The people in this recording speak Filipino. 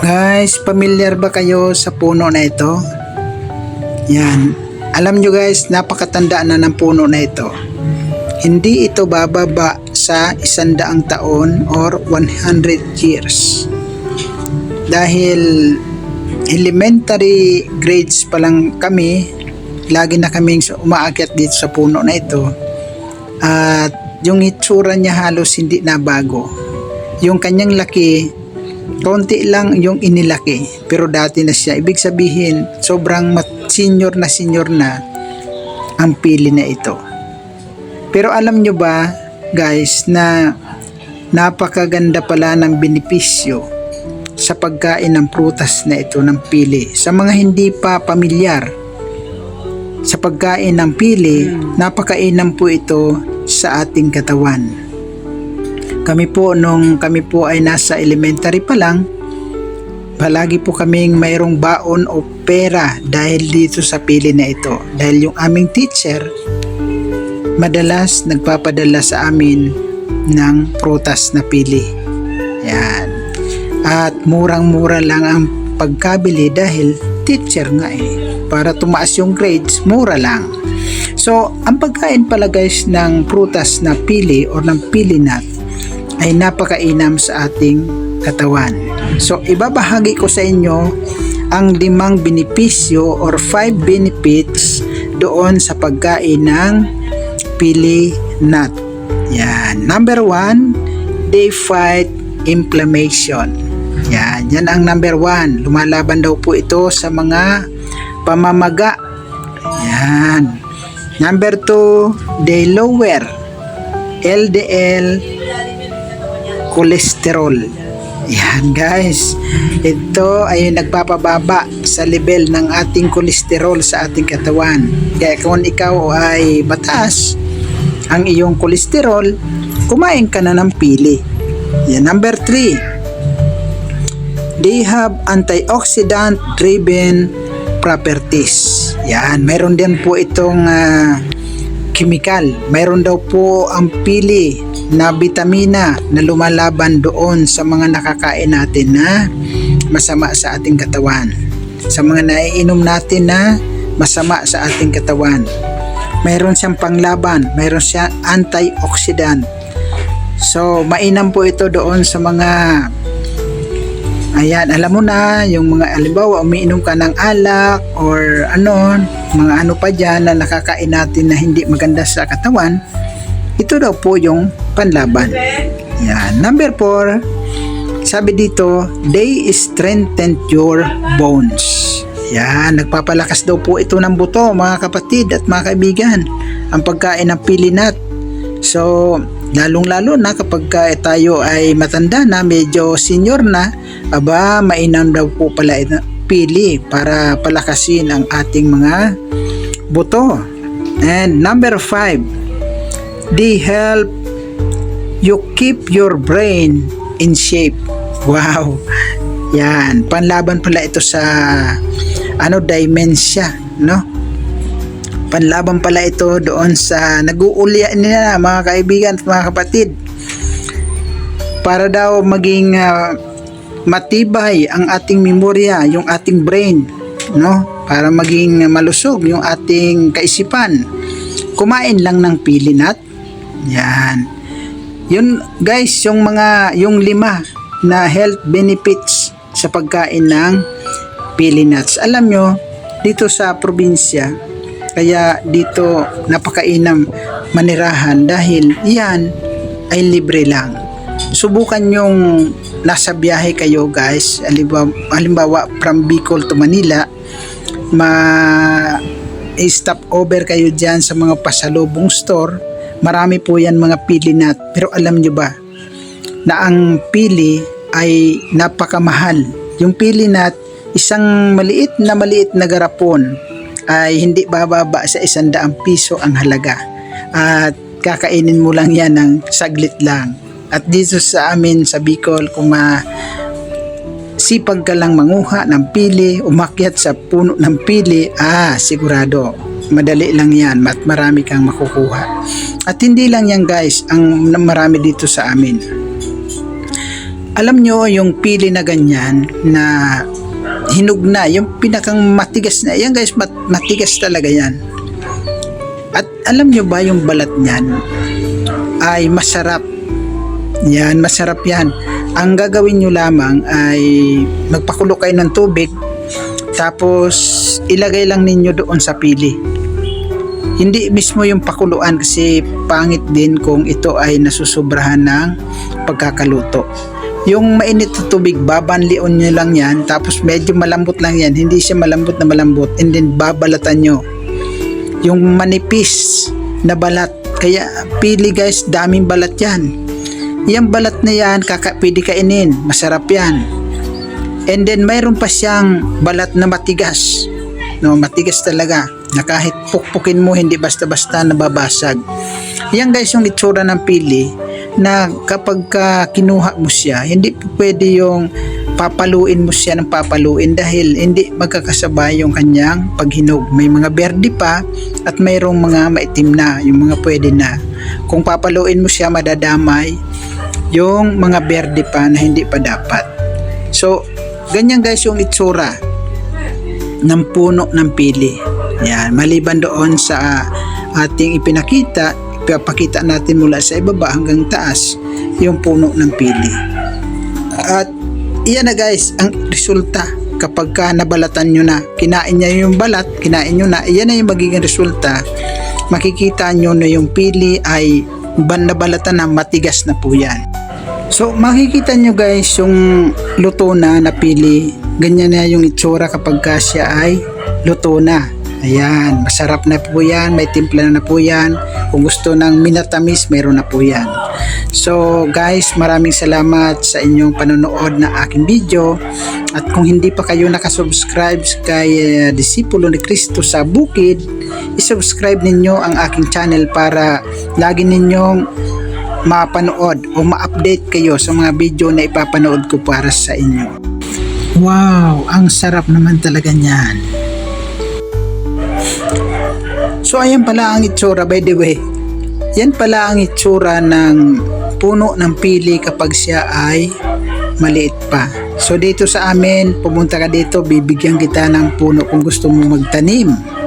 Guys, familiar ba kayo sa puno na ito? Yan. Alam nyo guys, napakatanda na ng puno na ito. Hindi ito bababa sa isandaang taon or 100 years. Dahil elementary grades pa lang kami, lagi na kaming umaakyat dito sa puno na ito. At yung itsura niya halos hindi na bago. Yung kanyang laki, konti lang yung inilaki pero dati na siya ibig sabihin sobrang senior na senior na ang pili na ito pero alam nyo ba guys na napakaganda pala ng benepisyo sa pagkain ng prutas na ito ng pili sa mga hindi pa pamilyar sa pagkain ng pili napakainam po ito sa ating katawan kami po nung kami po ay nasa elementary pa lang, palagi po kaming mayroong baon o pera dahil dito sa pili na ito. Dahil yung aming teacher, madalas nagpapadala sa amin ng prutas na pili. Yan. At murang-mura lang ang pagkabili dahil teacher nga eh. Para tumaas yung grades, mura lang. So, ang pagkain pala guys ng prutas na pili or ng pili nut ay napakainam sa ating katawan. So, ibabahagi ko sa inyo ang limang benepisyo or five benefits doon sa pagkain ng pili nut. Yan. Number one, they fight inflammation. Yan. Yan ang number one. Lumalaban daw po ito sa mga pamamaga. Yan. Number two, they lower LDL cholesterol. Yan guys. Ito ay nagpapababa sa level ng ating cholesterol sa ating katawan. Kaya kung ikaw ay mataas ang iyong cholesterol, kumain ka na ng pili. Yan. Number 3. They have antioxidant driven properties. Yan. Meron din po itong ah, chemical. Mayroon daw po ang pili na vitamina na lumalaban doon sa mga nakakain natin na masama sa ating katawan. Sa mga naiinom natin na masama sa ating katawan. Mayroon siyang panglaban, mayroon siyang antioxidant. So, mainam po ito doon sa mga Ayan, alam mo na, yung mga alimbawa, umiinom ka ng alak or ano, mga ano pa dyan na nakakain natin na hindi maganda sa katawan, ito daw po yung panlaban. Yan. Number 4, sabi dito, they strengthen your bones. Yan, nagpapalakas daw po ito ng buto mga kapatid at mga kaibigan. Ang pagkain ng pilinat. So, lalong-lalo na kapag ka tayo ay matanda na, medyo senior na, aba, mainam daw po pala pili para palakasin ang ating mga buto. And number 5, they help you keep your brain in shape. Wow. Yan, panlaban pala ito sa ano dementia, no? Panlaban pala ito doon sa nag-uulya nila mga kaibigan at mga kapatid. Para daw maging ah, matibay ang ating memorya, yung ating brain, no? Para maging malusog yung ating kaisipan. Kumain lang ng pilinat. Yan. Yun guys, yung mga yung lima na health benefits sa pagkain ng pili. Alam nyo, dito sa probinsya, kaya dito napakainam manirahan dahil yan ay libre lang. Subukan yung nasa biyahe kayo guys, halimbawa, halimbawa from Bicol to Manila, ma stop over kayo dyan sa mga pasalubong store, marami po yan mga pili nut. Pero alam nyo ba, na ang pili ay napakamahal. Yung pili nut, isang maliit na maliit na garapon ay hindi bababa sa isang daang piso ang halaga. At kakainin mo lang yan ng saglit lang. At dito sa amin sa Bicol, kung ma sipag ka lang manguha ng pili, umakyat sa puno ng pili, ah, sigurado, madali lang yan at marami kang makukuha. At hindi lang yan guys, ang marami dito sa amin. Alam nyo yung pili na ganyan na hinog na, yung pinakang matigas na, yan guys, mat- matigas talaga yan. At alam nyo ba yung balat niyan ay masarap. Yan, masarap yan. Ang gagawin nyo lamang ay magpakulo kayo ng tubig tapos ilagay lang ninyo doon sa pili. Hindi mismo yung pakuluan kasi pangit din kung ito ay nasusobrahan ng pagkakaluto. Yung mainit na tubig, babanlion nyo lang yan, tapos medyo malambot lang yan, hindi siya malambot na malambot, and then babalatan nyo. Yung manipis na balat, kaya pili guys, daming balat yan. Yung balat na yan, kaka, pwede kainin, masarap yan. And then mayroon pa siyang balat na matigas. No, matigas talaga na kahit pukpukin mo hindi basta-basta nababasag. Yan guys yung itsura ng pili na kapag ka kinuha mo siya, hindi pwede yung papaluin mo siya ng papaluin dahil hindi magkakasabay yung kanyang paghinog. May mga berde pa at mayroong mga maitim na, yung mga pwede na. Kung papaluin mo siya, madadamay yung mga berde pa na hindi pa dapat. So, ganyan guys yung itsura ng puno ng pili. Yan, maliban doon sa ating ipinakita, ipapakita natin mula sa ibaba hanggang taas yung puno ng pili. At iyan na guys, ang resulta kapag ka nabalatan nyo na, kinain niya yung balat, kinain nyo na, iyan na yung magiging resulta. Makikita nyo na yung pili ay ban nabalatan na matigas na po yan. So makikita nyo guys yung luto na na pili. Ganyan na yung itsura kapag ka siya ay luto na. Ayan, masarap na po yan, may timpla na po yan. Kung gusto ng minatamis, meron na po yan. So guys, maraming salamat sa inyong panonood na aking video. At kung hindi pa kayo nakasubscribe kay uh, Disipulo ni Kristo sa Bukid, isubscribe ninyo ang aking channel para lagi ninyong mapanood o ma-update kayo sa mga video na ipapanood ko para sa inyo. Wow, ang sarap naman talaga niyan. So ayan pala ang itsura by the way. Yan pala ang itsura ng puno ng pili kapag siya ay maliit pa. So dito sa amin, pumunta ka dito, bibigyan kita ng puno kung gusto mo magtanim